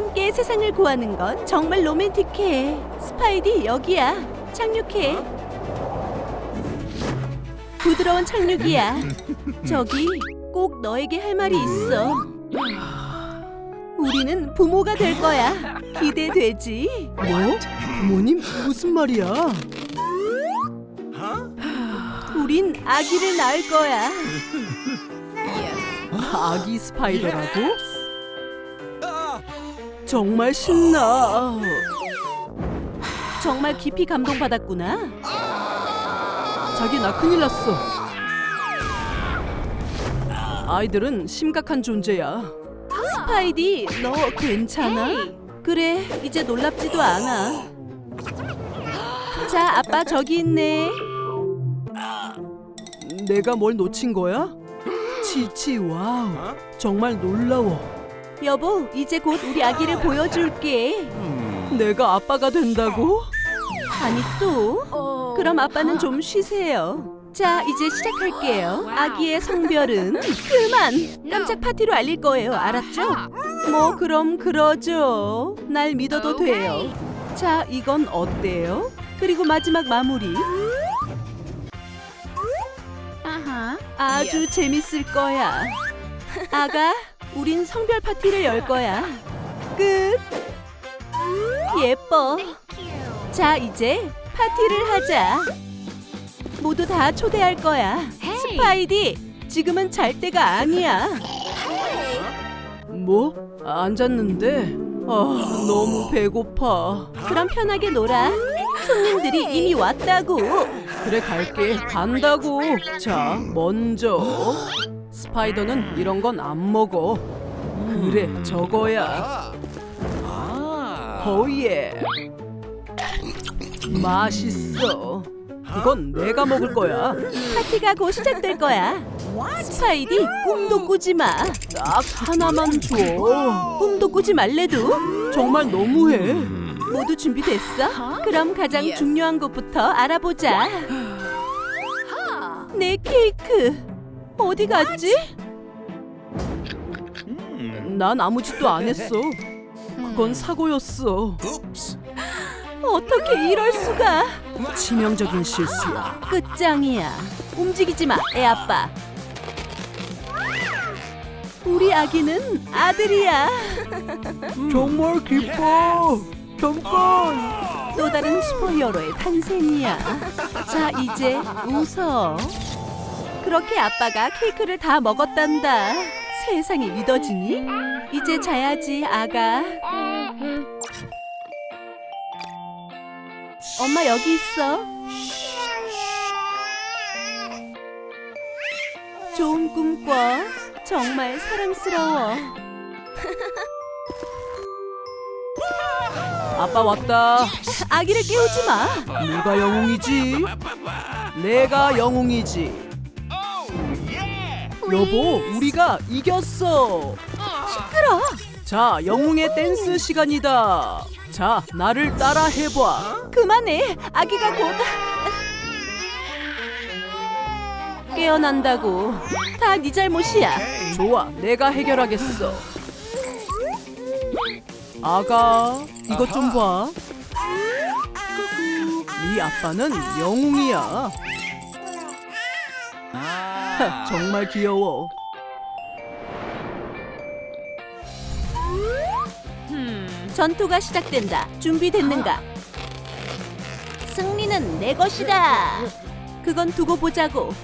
함께 세상을 구하는 건 정말 로맨틱해. 스파이디 여기야. 착륙해. 부드러운 착륙이야. 저기 꼭 너에게 할 말이 있어. 우리는 부모가 될 거야. 기대되지? 뭐? 부모님 무슨 말이야? 우린 아기를 낳을 거야. 아기 스파이더라고? 정말 신나. 정말 깊이 감동받았구나. 자기 나 큰일 났어. 아이들은 심각한 존재야. 스파이디, 너 괜찮아? 그래, 이제 놀랍지도 않아. 자, 아빠 저기 있네. 내가 뭘 놓친 거야? 치치 와우. 정말 놀라워. 여보, 이제 곧 우리 아기를 보여줄게. 내가 아빠가 된다고? 아니 또? 그럼 아빠는 좀 쉬세요. 자, 이제 시작할게요. 아기의 성별은 그만. 깜짝 파티로 알릴 거예요. 알았죠? 뭐 그럼 그러죠. 날 믿어도 돼요. 자, 이건 어때요? 그리고 마지막 마무리. 아주 재밌을 거야. 아가, 우린 성별 파티를 열 거야. 끝. 예뻐. 자, 이제 파티를 하자. 모두 다 초대할 거야. 스파이디, 지금은 잘 때가 아니야. 뭐? 안 잤는데? 아, 너무 배고파. 그럼 편하게 놀아. 손님들이 이미 왔다고. 그래 갈게. 간다고. 자, 먼저 스파이더는 이런 건 안 먹어. 그래, 저거야. 허예. 맛있어. 그건 내가 먹을 거야. 파티가 곧 시작될 거야. 스파이디, 꿈도 꾸지 마. 딱 하나만 줘. 꿈도 꾸지 말래도. 정말 너무해. 모두 준비됐어? 그럼 가장 중요한 것부터 알아보자. 내 케이크 어디 갔지? 난 아무 짓도 안 했어. 그건 사고였어. 어떻게 이럴 수가? 치명적인 실수야. 끝장이야. 움직이지 마, 애 아빠. 우리 아기는 아들이야. 정말 기뻐. 잠깐. 또 다른 슈퍼히어로의 탄생이야. 자, 이제 웃어. 그렇게 아빠가 케이크를 다 먹었단다. 세상이 믿어지니? 이제 자야지, 아가. 엄마 여기 있어. 좋은 꿈 꿔. 정말 사랑스러워. 아빠 왔다. 아기를 깨우지 마. 누가 영웅이지? 내가 영웅이지. 여보, 우리가 이겼어. 시끄러. 자, 영웅의 댄스 시간이다. 자, 나를 따라 해봐. 그만해. 아기가 곧 깨어난다고. 다 네 잘못이야. 좋아, 내가 해결하겠어. 아가, 이것 좀 봐. 네 아빠는 영웅이야. 하, 정말 귀여워. 전투가 시작된다. 준비됐는가? 승리는 내 것이다. 그건 두고 보자고.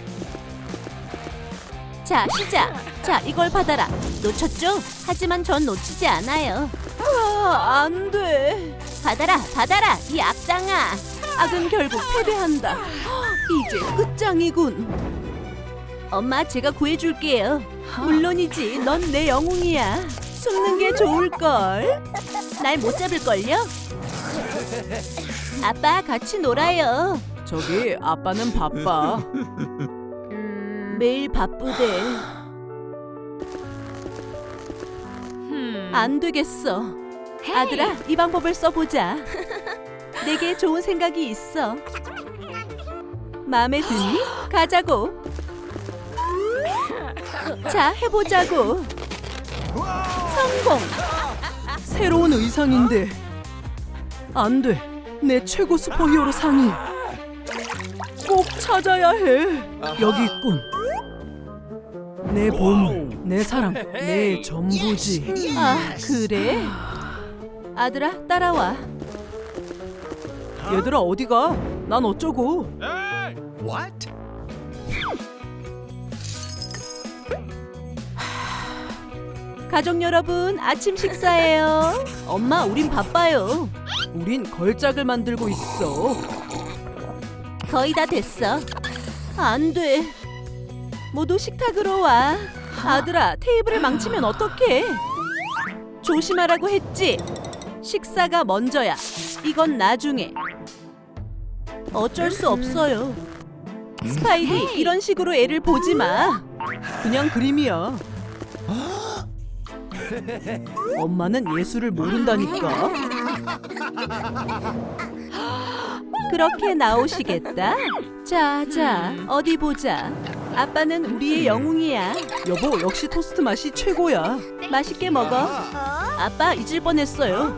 자, 시작. 자, 이걸 받아라. 놓쳤죠? 하지만 전 놓치지 않아요. 아, 안 돼. 받아라, 받아라, 이 악당아. 악은 결국 패배한다. 이제 끝장이군. 엄마, 제가 구해줄게요. 물론이지, 넌 내 영웅이야. 숨는 게 좋을걸. 날 못 잡을걸요? 아빠, 같이 놀아요. 저기 아빠는 바빠. 매일 바쁘대. 안 되겠어. 아들아, 이 방법을 써보자. 내게 좋은 생각이 있어. 마음에 드니? 가자고. 자, 해보자고. 성공. 새로운 의상인데 안 돼. 내 최고 슈퍼히어로 상이 꼭 찾아야 해. 여기 있군. 내 봄, 내 사랑, 내 전부지. 아, 그래? 아들아, 따라와. 얘들아 어디 가? 난 어쩌고? What? 가족 여러분, 아침 식사예요. 엄마, 우린 바빠요. 우린 걸작을 만들고 있어. 거의 다 됐어. 안 돼. 모두 식탁으로 와. 아들아, 테이블을 망치면 어떡해? 조심하라고 했지. 식사가 먼저야. 이건 나중에. 어쩔 수 없어요. 스파이디, 이런 식으로 애를 보지 마. 그냥 그림이야. 엄마는 예술을 모른다니까. 그렇게 나오시겠다. 자, 자, 어디 보자. 아빠는 우리의 영웅이야. 여보 역시 토스트 맛이 최고야. 맛있게 먹어. 아빠 잊을 뻔했어요.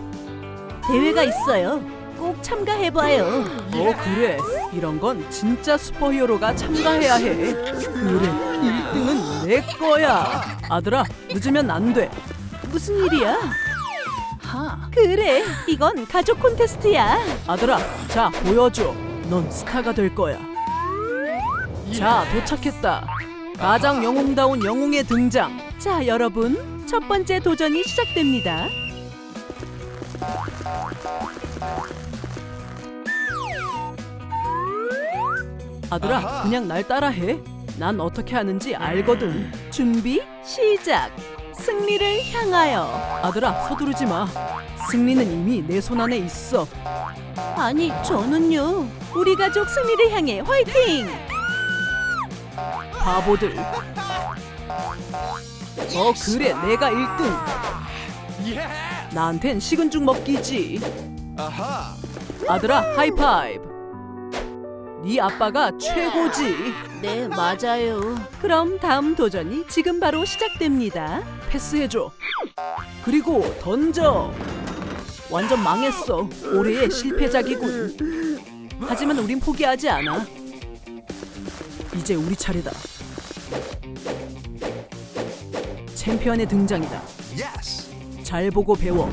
대회가 있어요. 꼭 참가해봐요. 어 그래 이런 건 진짜 슈퍼히어로가 참가해야 해 그래 1등은 내 거야 아들아 늦으면 안 돼 무슨 일이야? 그래, 이건 가족 콘테스트야. 아들아 자 보여줘 넌 스타가 될 거야 자 도착했다 가장 영웅다운 영웅의 등장 자, 여러분, 첫 번째 도전이 시작됩니다. 아들아 아하. 그냥 날 따라해 난 어떻게 하는지 알거든 준비, 시작. 승리를 향하여. 아들아 서두르지 마 승리는 이미 내 손 안에 있어 아니, 저는요. 우리 가족 승리를 향해 화이팅! 바보들 어 그래 내가 1등 Yeah! 나한텐 식은 죽 먹기지! 아들아 하이파이브 네 아빠가 최고지. 네, 맞아요. 그럼 다음 도전이 지금 바로 시작됩니다. 패스해줘. 그리고 던져. 완전 망했어. 올해의 실패작이군. 하지만 우린 포기하지 않아. 이제 우리 차례다. 챔피언의 등장이다. Yes! 잘 보고 배워.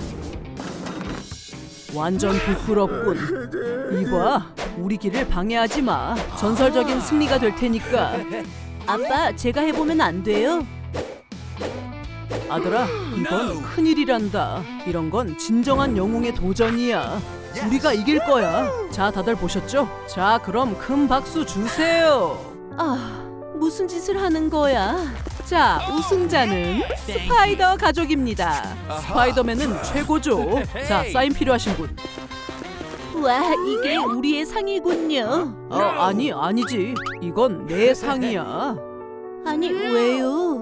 완전 부끄럽군. 이봐 우리 길을 방해하지 마 전설적인 승리가 될 테니까 아빠, 제가 해보면 안 돼요? 아들아, 이건 큰일이란다. 이런 건 진정한 영웅의 도전이야. 우리가 이길 거야. 자, 다들 보셨죠? 자, 그럼 큰 박수 주세요. 아, 무슨 짓을 하는 거야? 자, 우승자는 스파이더 가족입니다. 스파이더맨은 최고죠. 자, 사인 필요하신 분. 와, 이게 우리의 상이군요. 어, 아니, 아니지. 이건 내 상이야. 아니, 왜요?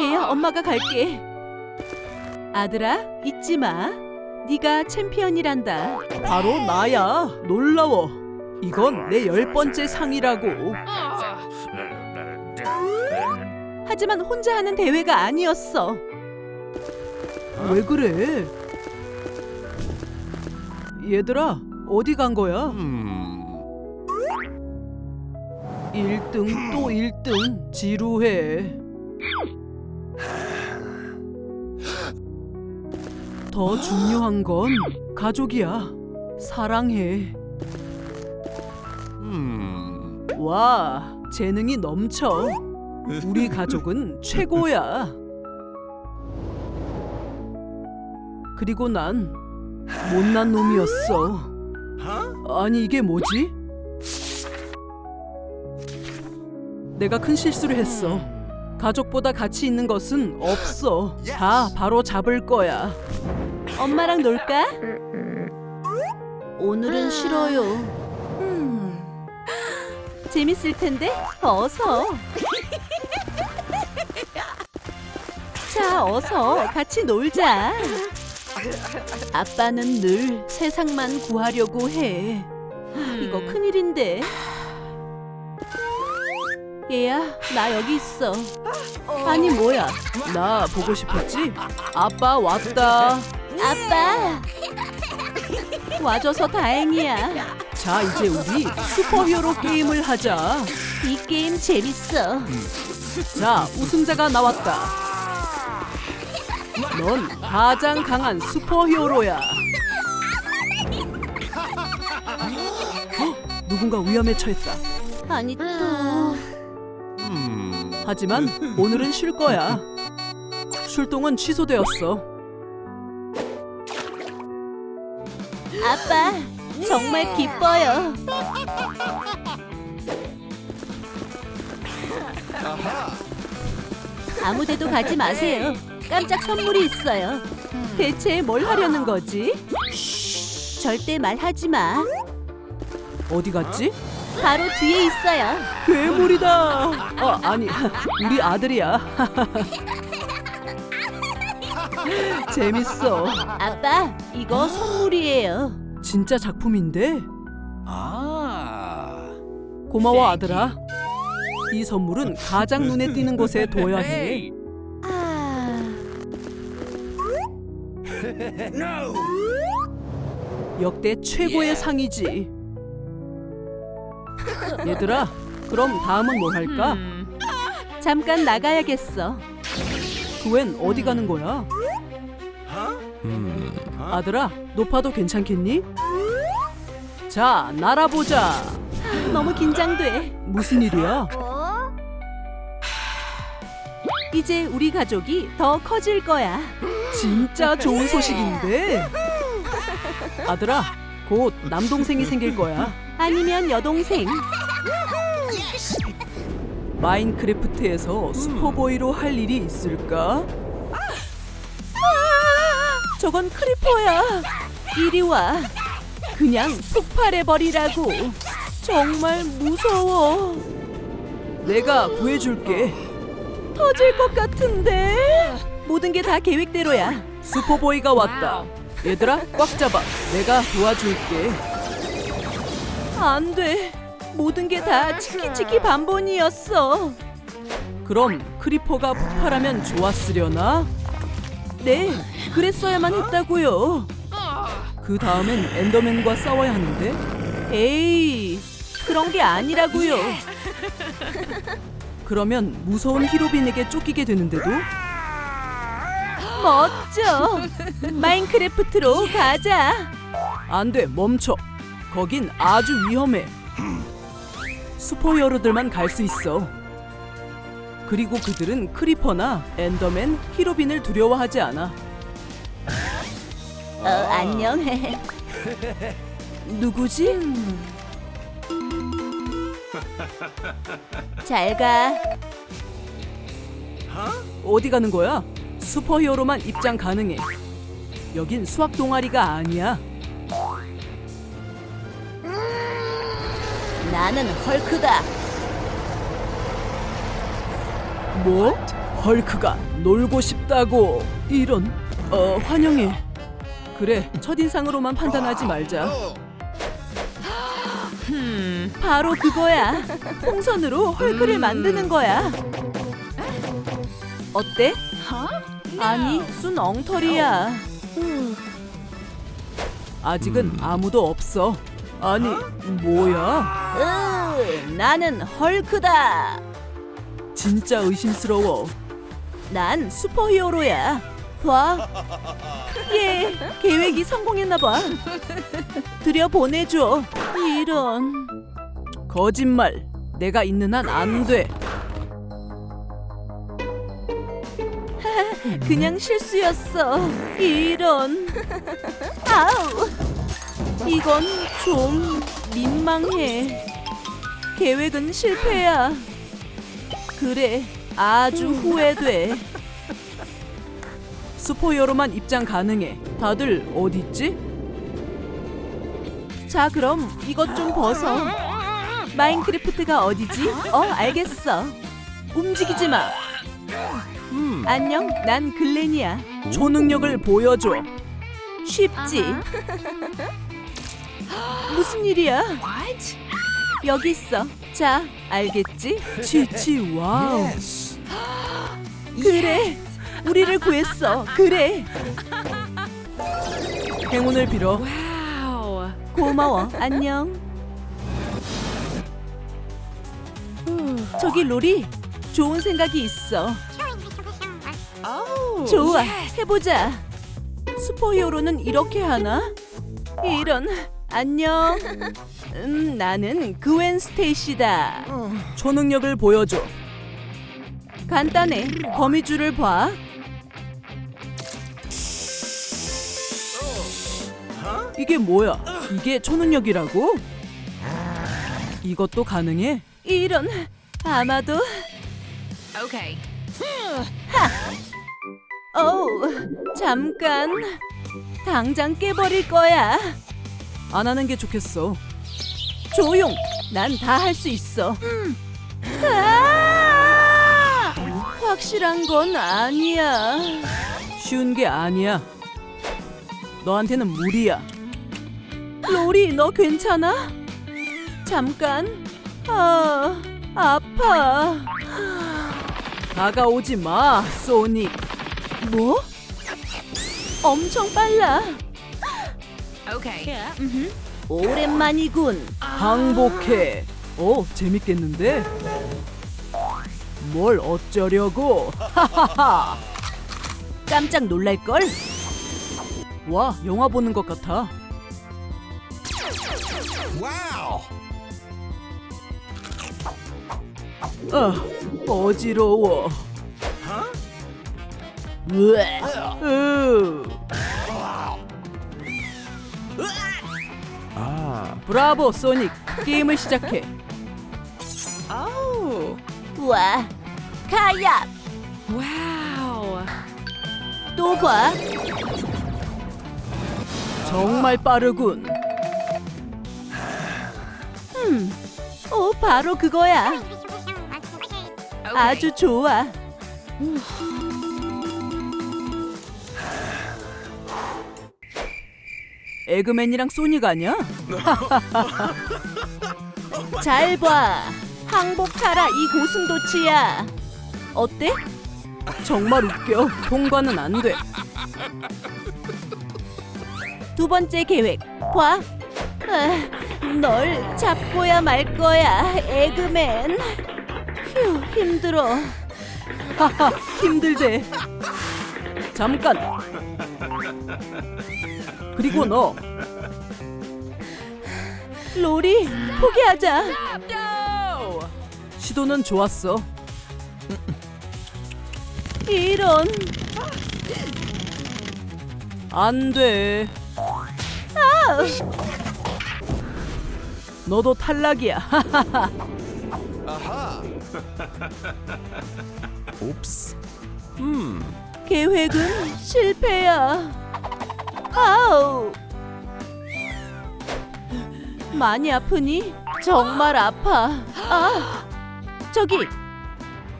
얘야, 엄마가 갈게. 아들아, 잊지 마. 네가 챔피언이란다. 바로 나야. 놀라워. 이건 내 열 번째 상이라고. 하지만 혼자 하는 대회가 아니었어. 왜 그래? 얘들아, 어디 간 거야? Hmm. 1등 또 1등 지루해. 더 중요한 건 가족이야. 사랑해. Hmm. 와, 재능이 넘쳐. 우리 가족은 최고야. 그리고 난 못난 놈이었어. Huh? 아니 이게 뭐지? 내가 큰 실수를 했어. 가족보다 가치 있는 것은 없어. 다 바로 잡을 거야. 엄마랑 놀까? 오늘은 싫어요. 음. 재밌을 텐데 어서. 자, 어서 같이 놀자. 아빠는 늘 세상만 구하려고 해. 이거 큰일인데. 얘야, 나 여기 있어. 아니 뭐야? 나 보고 싶었지? 아빠 왔다. 아빠. 와줘서 다행이야. 자, 이제 우리 슈퍼히어로 게임을 하자. 이 게임 재밌어. 자, 우승자가 나왔다. 넌 가장 강한 슈퍼히어로야. 어? 누군가 위험에 처했다. 아니 또 음. 하지만 오늘은 쉴 거야. 출동은 취소되었어. 아빠 정말 기뻐요. 아무데도 가지 마세요. 깜짝 선물이 있어요. 대체 뭘 하려는 거지? 절대 말하지 마. 어디 갔지? 바로 뒤에 있어요. 괴물이다. 어, 아니, 우리 아들이야. 재밌어. 아빠 이거 선물이에요. 진짜 작품인데? 아. 고마워 아들아. 이 선물은 가장 눈에 띄는 곳에 둬야 해. 역대 최고의 상이지. 얘들아, 그럼 다음은 뭘 할까? 잠깐 나가야겠어. 그웬 어디 가는 거야? 음. 아들아, 높아도 괜찮겠니? 자, 날아보자. 너무 긴장돼. 무슨 일이야? 이제 우리 가족이 더 커질 거야. 진짜 좋은 소식인데. 아들아, 곧 남동생이 생길 거야. 아니면 여동생. 마인크래프트에서 슈퍼보이로 할 일이 있을까? 저건 크리퍼야. 이리 와. 그냥 폭발해 버리라고. 정말 무서워. 내가 구해줄게. 터질 것 같은데. 모든 게 다 계획대로야. 슈퍼보이가 왔다. 얘들아, 꽉 잡아. 내가 도와줄게. 안 돼. 모든 게 다 치키치키 반본이었어. 그럼 크리퍼가 폭발하면 좋았으려나? 네, 그랬어야만 했다고요. 그 다음엔 엔더맨과 싸워야 하는데? 에이, 그런 게 아니라고요. 그러면 무서운 히로빈에게 쫓기게 되는데도? 멋져. 마인크래프트로 가자. 안 돼, 멈춰. 거긴 아주 위험해. 슈퍼히어로들만 갈 수 있어. 그리고 그들은 크리퍼나 엔더맨, 히로빈을 두려워하지 않아. 어, 안녕. 누구지? 잘 가. 어디 가는 거야? 슈퍼히어로만 입장 가능해. 여긴 수학 동아리가 아니야. 나는 헐크다. 뭐? 헐크가 놀고 싶다고. 이런. 어, 환영해. 그래, 첫인상으로만 판단하지 말자. 바로 그거야. 풍선으로 헐크를 만드는 거야. 어때? 아니, 순 엉터리야. 아직은 아무도 없어. 아니, 뭐야? 으, 나는 헐크다. 진짜 의심스러워. 난 슈퍼히어로야. 봐. 예, 계획이 성공했나 봐. 들여 보내줘. 이런. 거짓말. 내가 있는 한 안 돼. 그냥 실수였어. 이런. 아우. 이건 좀 민망해. 계획은 실패야. 그래, 아주 후회돼. 슈퍼히어로만 입장 가능해. 다들 어디 있지? 자, 그럼 이것 좀 벗어. 마인크래프트가 어디지? 어, 알겠어. 움직이지 마. 음. 안녕, 난 글렌이야. 초능력을 보여줘. 쉽지? 무슨 일이야? 여기 있어. 자, 알겠지? 치치 와우. 그래. 우리를 구했어. 그래. 행운을 빌어. 고마워. 안녕. 저기 로리, 좋은 생각이 있어. 좋아, 해보자. 슈퍼히어로는 이렇게 하나? 이런, 안녕. 음, 나는 그웬 스테이시다. 초능력을 보여줘. 간단해. 거미줄을 봐. 이게 뭐야? 이게 초능력이라고? 이것도 가능해? 이런, 아마도. Okay. 어우, 잠깐. 당장 깨버릴 거야. 안 하는 게 좋겠어. 조용. 난 다 할 수 있어. 아! 확실한 건 아니야. 쉬운 게 아니야. 너한테는 무리야. 로리, 너 괜찮아? 잠깐. 아, 아파. 다가오지 마, 소닉. 뭐? 엄청 빨라. Okay. 오랜만이군. 항복해. 오, 재밌겠는데? 뭘 어쩌려고? 하하하. 깜짝 놀랄 걸? 와, 영화 보는 것 같아. Wow. 아, 어지러워. 으, Ah. 브라보, 소닉. 게임을 시작해. Oh. 와, 가야. Wow. 또 봐. 정말 빠르군. 오, 바로 그거야. Okay. 아주 좋아. 에그맨이랑 소닉 아니야? 잘 봐. 항복하라 이 고슴도치야. 어때? 정말 웃겨. 통과는 안 돼. 두 번째 계획. 봐. 아, 널 잡고야 말 거야, 에그맨. 휴, 힘들어. 하하, 힘들대. 잠깐. 그리고 너 로리, 포기하자. 시도는 좋았어. 이런. 안 돼. 너도 탈락이야. Oops. Hmm. 계획은 실패야. 아우. 많이 아프니? 정말 아파. 아, 저기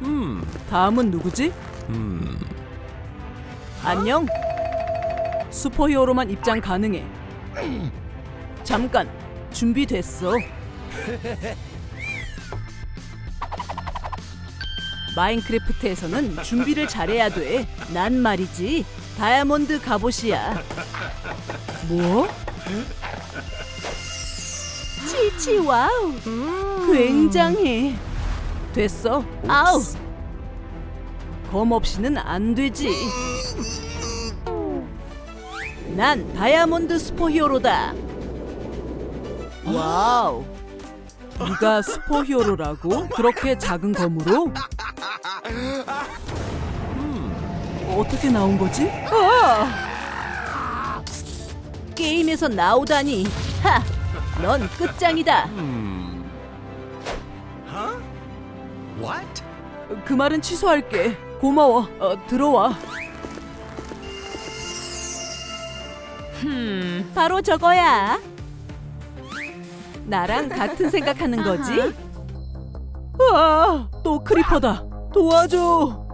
Hmm. 다음은 누구지? Hmm. 안녕. 슈퍼히어로만 입장 가능해. 잠깐. 준비됐어. 마인크래프트에서는 준비를 잘해야 돼. 난 말이지. 다이아몬드 갑옷이야. 뭐? 치치 와우. 굉장해. 됐어. 아우. 검 없이는 안 되지. 난 다이아몬드 슈퍼히어로다. 와우. 네가 슈퍼히어로라고? 그렇게 작은 검으로? 어떻게 나온 거지? 아! 게임에서 나오다니. 하. 넌 끝장이다. Huh? What? 그 말은 취소할게. 고마워. 어, 들어와. 바로 저거야. 나랑 같은 생각하는 거지? 아, 또 크리퍼다. 도와줘.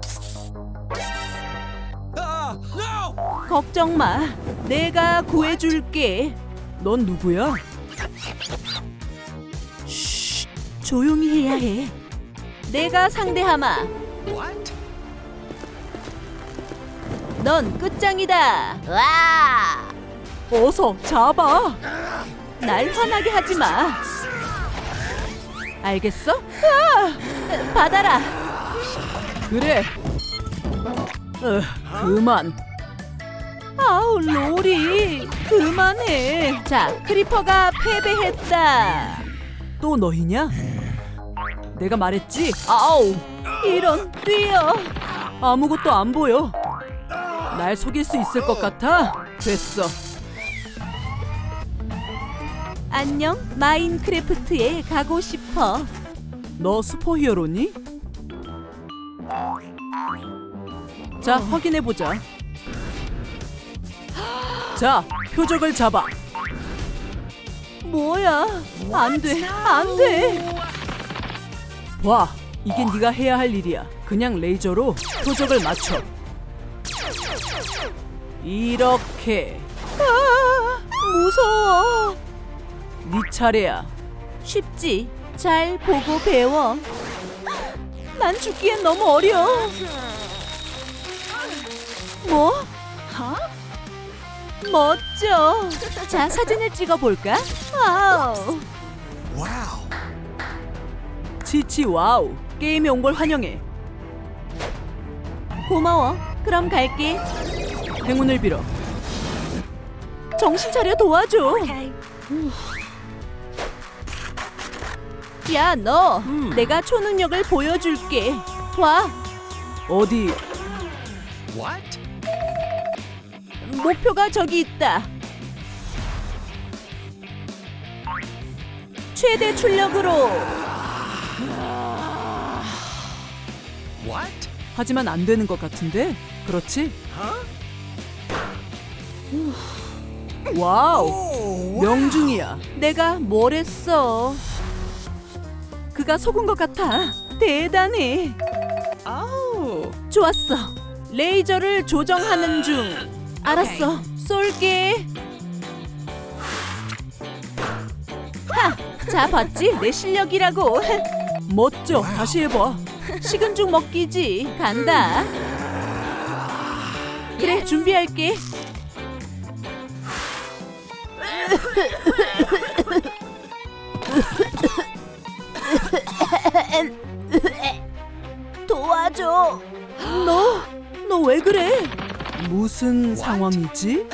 No! 걱정 마. 내가 구해줄게. 넌 누구야? 쉿, 조용히 해야 해. 내가 상대하마. What? 넌 끝장이다. 와! 어서 잡아. 날 화나게 하지 마. 알겠어? 아, 받아라. 그래. 어, 그만. 아우 로리 그만해. 자 크리퍼가 패배했다. 또 너희냐? 내가 말했지. 아우. 이런 뛰어. 아무것도 안 보여. 날 속일 수 있을 것 같아. 됐어. 안녕 마인크래프트에 가고 싶어. 너 슈퍼히어로니? 자, 확인해 보자. 자, 표적을 잡아. 뭐야? 안 돼, 안 돼. 봐, 이게 네가 해야 할 일이야. 그냥 레이저로 표적을 맞춰. 이렇게 아, 무서워. 네 차례야. 쉽지. 잘 보고 배워. 난 죽기엔 너무 어려. 뭐? 멋져. 자, 사진을 찍어 볼까? 아우. Wow. 치치 와우. 게임에 온 걸 환영해. 고마워. 그럼 갈게. 행운을 빌어. 정신 차려 도와줘. 야, 너. 음. 내가 초능력을 보여줄게. 와, 어디? What? 목표가 저기 있다. 최대 출력으로 What? 하지만 안 되는 것 같은데? 그렇지? Huh? 와우. 명중이야. 내가 뭘 했어? 그가 속은 것 같아. 대단해. Oh. 좋았어. 레이저를 조정하는 중. 알았어. 쏠게. 하, 자 봤지? 내 실력이라고. 멋져. 다시 해봐. 식은 죽 먹기지. 간다. 그래, 준비할게. 도와줘. 너, 너 왜 그래? 무슨 상황이지?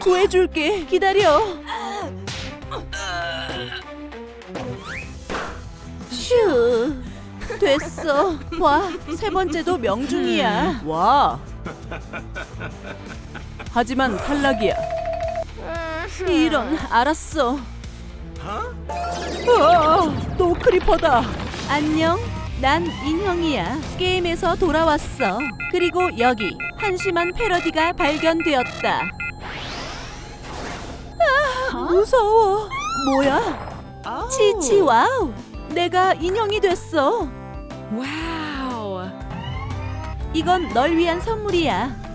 구해줄게. 기다려. 휴. 됐어. 와, 세 번째도 명중이야. 와. 하지만 탈락이야. 이런, 알았어. 아, 또 크리퍼다. 안녕. 난 인형이야. 게임에서 돌아왔어. 그리고 여기 한심한 패러디가 발견되었다. 아, 무서워. 뭐야? Oh. 치치 와우. 내가 인형이 됐어. Wow. 이건 널 위한 선물이야.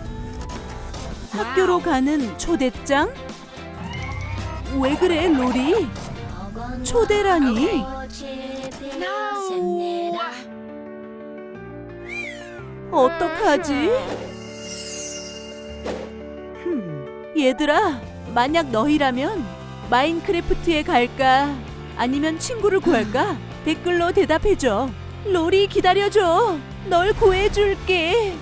학교로 가는 초대장? 왜 그래, 로리? 초대라니? 어떡하지? 흠, 얘들아, 만약 너희라면 마인크래프트에 갈까? 아니면 친구를 구할까? 댓글로 대답해줘. 로리 기다려줘. 널 구해줄게.